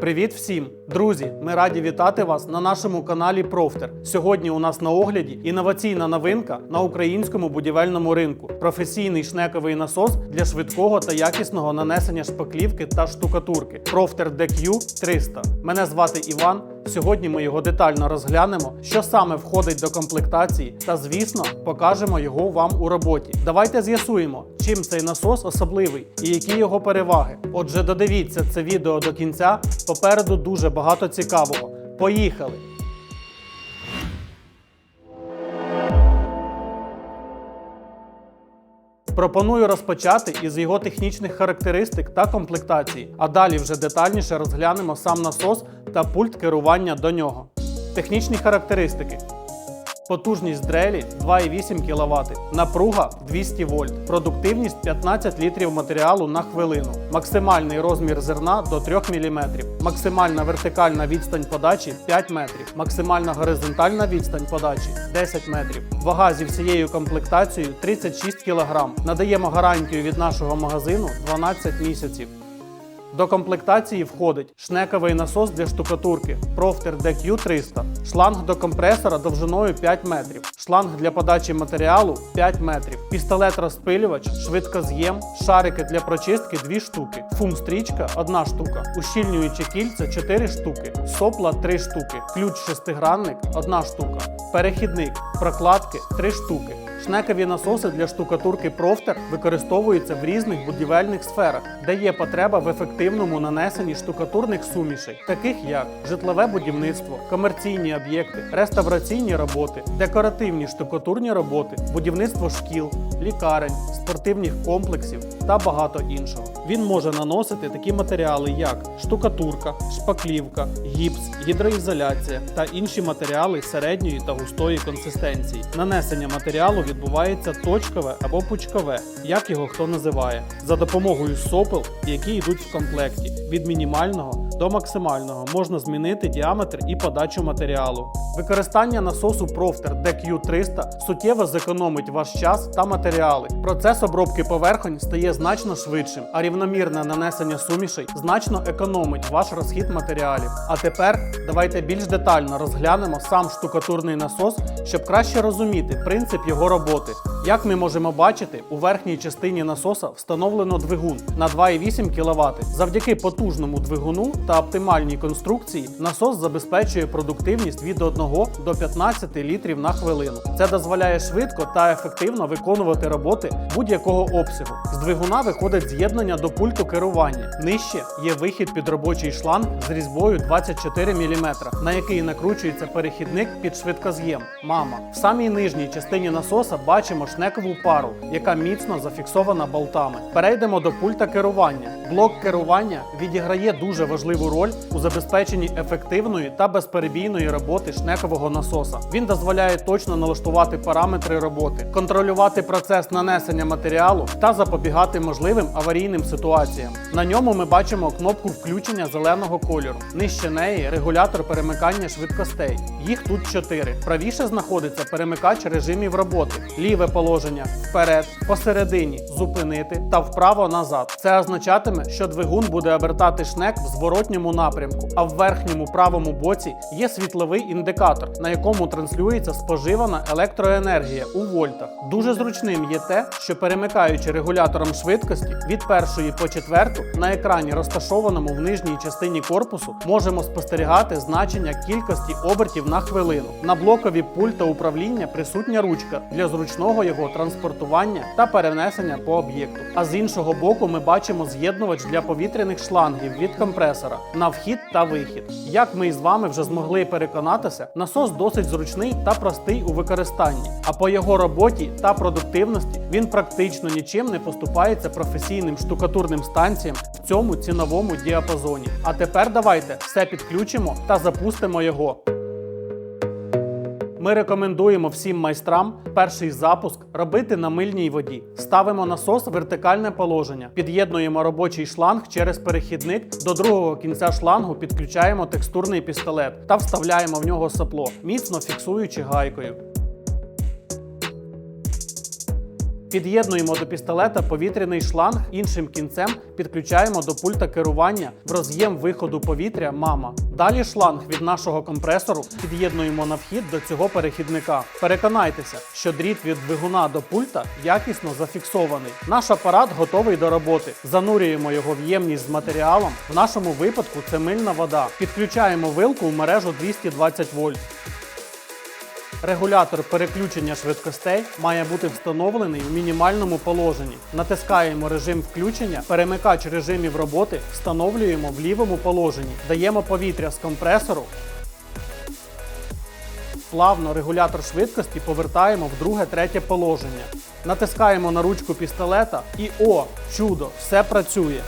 Привіт всім! Друзі! Ми раді вітати вас на нашому каналі Профтер. Сьогодні у нас на огляді інноваційна новинка на українському будівельному ринку. Професійний шнековий насос для швидкого та якісного нанесення шпаклівки та штукатурки. Профтер DQ 300. Мене звати Іван. Сьогодні ми його детально розглянемо, що саме входить до комплектації, та, звісно, покажемо його вам у роботі. Давайте з'ясуємо, чим цей насос особливий і які його переваги. Отже, додивіться це відео до кінця. Попереду дуже багато цікавого. Поїхали! Пропоную розпочати із його технічних характеристик та комплектації, а далі вже детальніше розглянемо сам насос та пульт керування до нього. Технічні характеристики. Потужність дрелі 2,8 кВт, напруга 200 вольт, продуктивність 15 літрів матеріалу на хвилину, максимальний розмір зерна до 3 мм, максимальна вертикальна відстань подачі 5 метрів, максимальна горизонтальна відстань подачі 10 метрів. Вага зі всією комплектацією 36 кг. Надаємо гарантію від нашого магазину 12 місяців. До комплектації входить шнековий насос для штукатурки Profter DQ300, шланг до компресора довжиною 5 метрів, шланг для подачі матеріалу 5 метрів, пістолет-розпилювач, швидкоз'єм, шарики для прочистки 2 штуки, фум-стрічка 1 штука, ущільнююче кільце 4 штуки, сопла 3 штуки, ключ шестигранник 1 штука, перехідник, прокладки 3 штуки. Шнекові насоси для штукатурки Профтер використовуються в різних будівельних сферах, де є потреба в ефективному нанесенні штукатурних сумішей, таких як житлове будівництво, комерційні об'єкти, реставраційні роботи, декоративні штукатурні роботи, будівництво шкіл, лікарень, спортивних комплексів та багато іншого. Він може наносити такі матеріали, як штукатурка, шпаклівка, гіпс, гідроізоляція та інші матеріали середньої та густої консистенції. Нанесення матеріалу відбувається точкове або пучкове, як його хто називає, за допомогою сопел, які йдуть в комплекті. Від мінімального до максимального можна змінити діаметр і подачу матеріалу. Використання насосу Profter DQ300 суттєво зекономить ваш час та матеріали. Процес обробки поверхонь стає значно швидшим, а рівномірне нанесення сумішей значно економить ваш розхід матеріалів. А тепер давайте більш детально розглянемо сам штукатурний насос, щоб краще розуміти принцип його роботи. Як ми можемо бачити, у верхній частині насоса встановлено двигун на 2,8 кВт. Завдяки потужному двигуну та оптимальній конструкції насос забезпечує продуктивність від 1 до 15 літрів на хвилину. Це дозволяє швидко та ефективно виконувати роботи будь-якого обсягу. З двигуна виходить з'єднання до пульту керування. Нижче є вихід під робочий шланг з різьбою 24 мм, на який накручується перехідник під швидкоз'єм. Мама. В самій нижній частині насоса бачимо шнекову пару, яка міцно зафіксована болтами. Перейдемо до пульта керування. Блок керування відіграє дуже важливу роль у забезпеченні ефективної та безперебійної роботи шнекового насоса. Він дозволяє точно налаштувати параметри роботи, контролювати процес нанесення матеріалу та запобігати можливим аварійним ситуаціям. На ньому ми бачимо кнопку включення зеленого кольору. Нижче неї регулятор перемикання швидкостей. Їх тут чотири. Правіше знаходиться перемикач режимів роботи, ліве положення вперед, посередині зупинити та вправо назад. Це означатиме, що двигун буде обертати шнек в зворотньому напрямку, а в верхньому правому боці є світловий індикатор, на якому транслюється споживана електроенергія у вольтах. Дуже зручним є те, що перемикаючи регулятором швидкості від першої по четверту на екрані, розташованому в нижній частині корпусу, можемо спостерігати значення кількості обертів на хвилину. На блокові пульта управління присутня ручка для зручного його транспортування та перенесення по об'єкту. А з іншого боку, ми бачимо з'єднувач для повітряних шлангів від компресора на вхід та вихід. Як ми із вами вже змогли переконатися, насос досить зручний та простий у використанні. А по його роботі та продуктивності він практично нічим не поступається професійним штукатурним станціям в цьому ціновому діапазоні. А тепер давайте все підключимо та запустимо його. Ми рекомендуємо всім майстрам перший запуск робити на мильній воді. Ставимо насос в вертикальне положення, під'єднуємо робочий шланг через перехідник. До другого кінця шлангу підключаємо текстурний пістолет та вставляємо в нього сопло, міцно фіксуючи гайкою. Під'єднуємо до пістолета повітряний шланг, іншим кінцем підключаємо до пульта керування в роз'єм виходу повітря мама. Далі шланг від нашого компресору під'єднуємо на вхід до цього перехідника. Переконайтеся, що дріт від двигуна до пульта якісно зафіксований. Наш апарат готовий до роботи. Занурюємо його в ємність з матеріалом. В нашому випадку це мильна вода. Підключаємо вилку в мережу 220 вольт. Регулятор переключення швидкостей має бути встановлений в мінімальному положенні. Натискаємо режим включення, перемикач режимів роботи встановлюємо в лівому положенні. Даємо повітря з компресору. Плавно регулятор швидкості повертаємо в друге-третє положення. Натискаємо на ручку пістолета і о, чудо, все працює.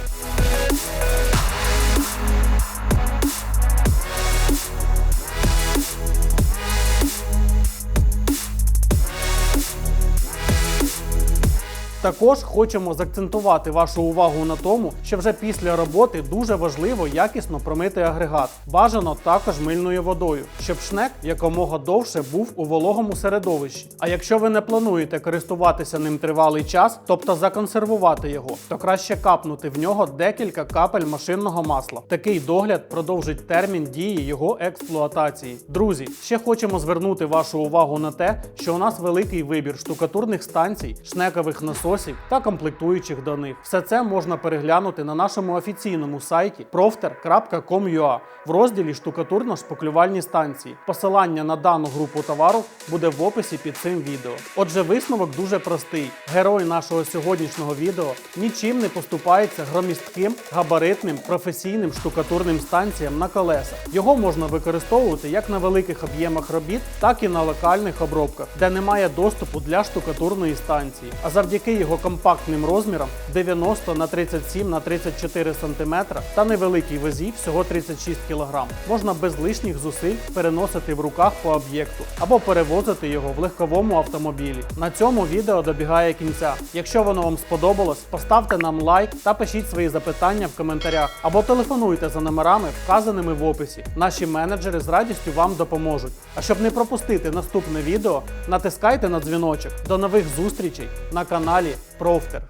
Також хочемо заакцентувати вашу увагу на тому, що вже після роботи дуже важливо якісно промити агрегат. Бажано також мильною водою, щоб шнек якомога довше був у вологому середовищі. А якщо ви не плануєте користуватися ним тривалий час, тобто законсервувати його, то краще капнути в нього декілька капель машинного масла. Такий догляд продовжить термін дії його експлуатації. Друзі, ще хочемо звернути вашу увагу на те, що у нас великий вибір штукатурних станцій, шнекових насосів та комплектуючих до них. Все це можна переглянути на нашому офіційному сайті profter.com.ua в розділі штукатурно-шпаклювальні станції. Посилання на дану групу товару буде в описі під цим відео. Отже, висновок дуже простий. Герой нашого сьогоднішнього відео нічим не поступається громістким, габаритним, професійним штукатурним станціям на колесах. Його можна використовувати як на великих об'ємах робіт, так і на локальних обробках, де немає доступу для штукатурної станції. А завдяки його компактним розмірам 90 на 37 на 34 см та невеликій вазі всього 36 кг, можна без лишніх зусиль переносити в руках по об'єкту або перевозити його в легковому автомобілі. На цьому відео добігає кінця. Якщо воно вам сподобалось, поставте нам лайк та пишіть свої запитання в коментарях або телефонуйте за номерами, вказаними в описі. Наші менеджери з радістю вам допоможуть. А щоб не пропустити наступне відео, натискайте на дзвіночок. До нових зустрічей на каналі Профтер.